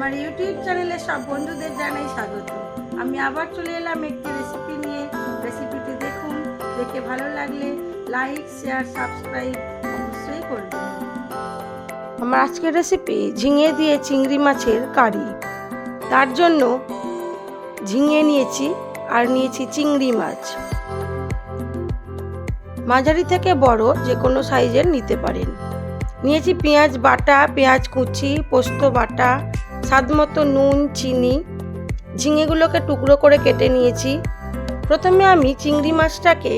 আমার ইউটিউব চ্যানেলে সব বন্ধুদের জানাই স্বাগত। আমি আবার চলে এলাম একটি রেসিপি নিয়ে। রেসিপিটি দেখুন, দেখে ভালো লাগলে লাইক শেয়ার সাবস্ক্রাইব অবশ্যই করবেন আমার আজকের রেসিপি ঝিঙে দিয়ে চিংড়ি মাছের কারি। তার জন্য ঝিঙে নিয়েছি আর নিয়েছি চিংড়ি মাছ। মাঝারি থেকে বড় যে কোনো সাইজের নিতে পারেন। নিয়েছি পেঁয়াজ বাটা, পেঁয়াজ কুচি, পোস্ত বাটা স্বাদ মতো নুন, চিনি, ঝিঙেগুলোকে টুকরো করে কেটে নিয়েছি। প্রথমে আমি চিংড়ি মাছটাকে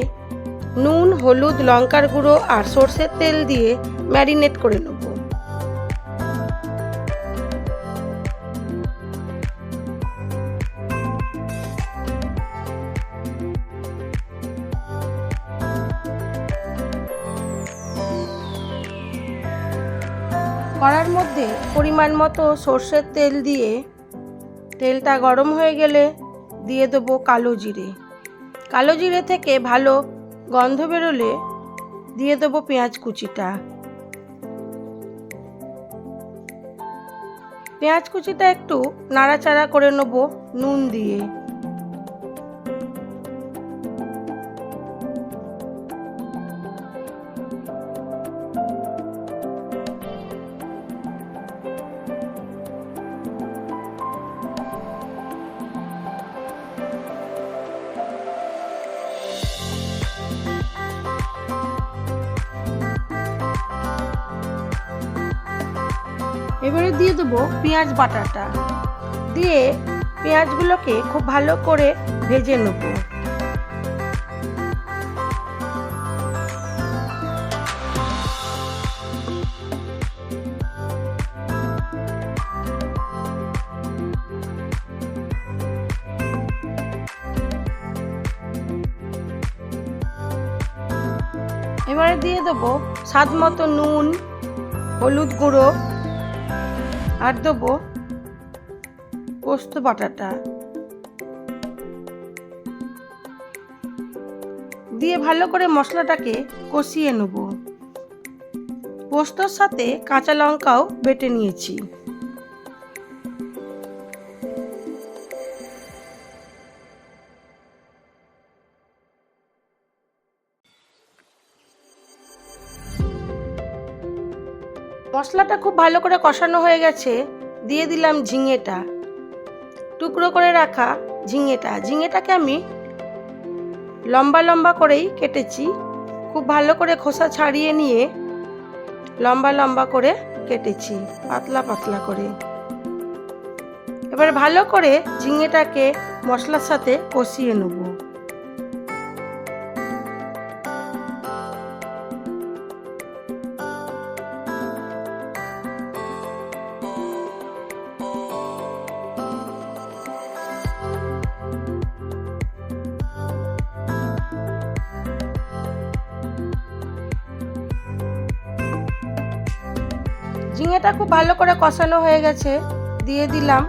নুন, হলুদ, লঙ্কার গুঁড়ো আর সর্ষের তেল দিয়ে ম্যারিনেট করে নেব। কড়ার মধ্যে পরিমাণ মতো সর্ষের তেল দিয়ে তেলটা গরম হয়ে গেলে দিয়ে দেবো কালো জিরে। কালো জিরে থেকে ভালো গন্ধ বেরোলে দিয়ে দেবো পেঁয়াজ কুচিটা। পেঁয়াজ কুচিটা একটু নাড়াচাড়া করে নেব নুন দিয়ে। এবারে দিয়ে দেবো পেঁয়াজ বাটাটা। দিয়ে পেঁয়াজগুলোকে খুব ভালো করে ভেজে নেব। এবারে দিয়ে দেবো স্বাদ মতো নুন, হলুদ গুঁড়ো আর দেবো পোস্ত বাটাটা। দিয়ে ভালো করে মশলাটাকে কষিয়ে নেব। পোস্তর সাথে কাঁচা লঙ্কাও বেটে নিয়েছি। মশলাটা খুব ভালো করে কষানো হয়ে গেছে, দিয়ে দিলাম ঝিঙেটা। টুকরো করে রাখা ঝিঙেটা। ঝিঙেটাকে আমি লম্বা লম্বা করেই কেটেছি। খুব ভালো করে খোসা ছাড়িয়ে নিয়ে লম্বা লম্বা করে কেটেছি, পাতলা পাতলা করে। এবার ভালো করে ঝিঙেটাকে মশলার সাথে কষিয়ে নেব। ঝিঙেটা খুব ভালো করে কষানো হয়ে গেছে, দিয়ে দিলাম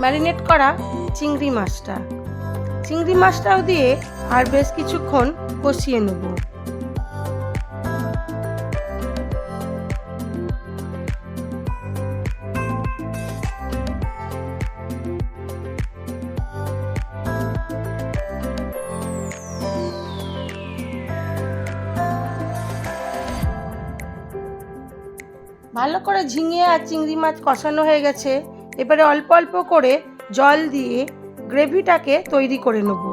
ম্যারিনেট করা চিংড়ি মাছটা। চিংড়ি মাছটাও দিয়ে আর বেশ কিছুক্ষণ কষিয়ে নেব। ভালো করে ঝিঙে আর চিংড়ি মাছ কষানো হয়ে গেছে। এবারে অল্প অল্প করে জল দিয়ে গ্রেভিটাকে তৈরি করে নেব।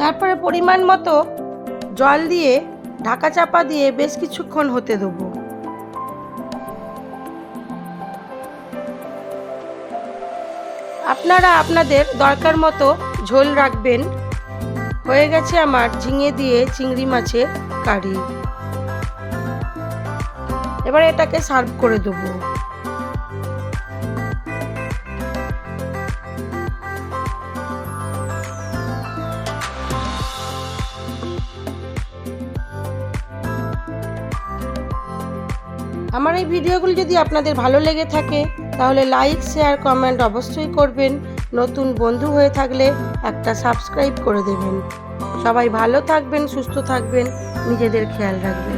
তারপরে পরিমাণ মতো জল দিয়ে ঢাকা চাপা দিয়ে বেশ কিছুক্ষণ হতে দেবো। আপনারা আপনাদের দরকার মতো ঝোল রাখবেন। হয়ে গেছে আমার ঝিঙে দিয়ে চিংড়ি মাছের কারি। এবার এটাকে সার্ভ করে দেবো। আমার এই ভিডিওগুলো যদি আপনাদের ভালো লেগে থাকে তাহলে লাইক শেয়ার কমেন্ট অবশ্যই করবেন। নতুন বন্ধু হয়ে থাকলে একটা সাবস্ক্রাইব করে দেবেন। সবাই ভালো থাকবেন, সুস্থ থাকবেন, নিজেদের খেয়াল রাখবেন।